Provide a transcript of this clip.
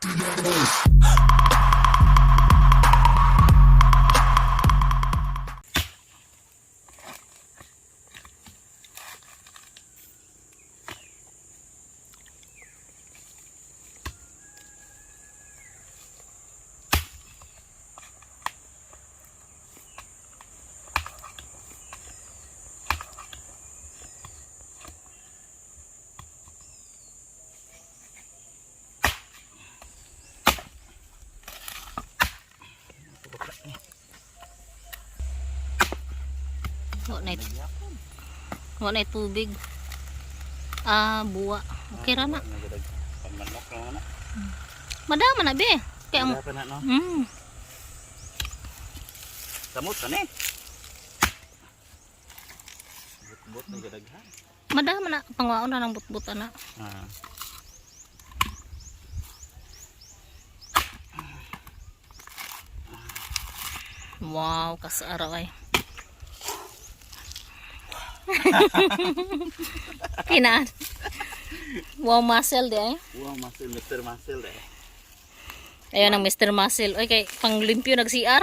Do that Wala Wala na tubig. Ah, buwa. Okay ra na. Madama na be. Kaya no. mm, Samot ka ni. Bot-bot na gadaghan. madama na pangwaon na ng butbuta na. Ah. Wow, kasaraw ay. Pinar. Wow muscle de. Eh. Wow muscle, Mr. Muscle de. Ayun ang Mr. Muscle. Oy, kay panglimpyo nag-CR.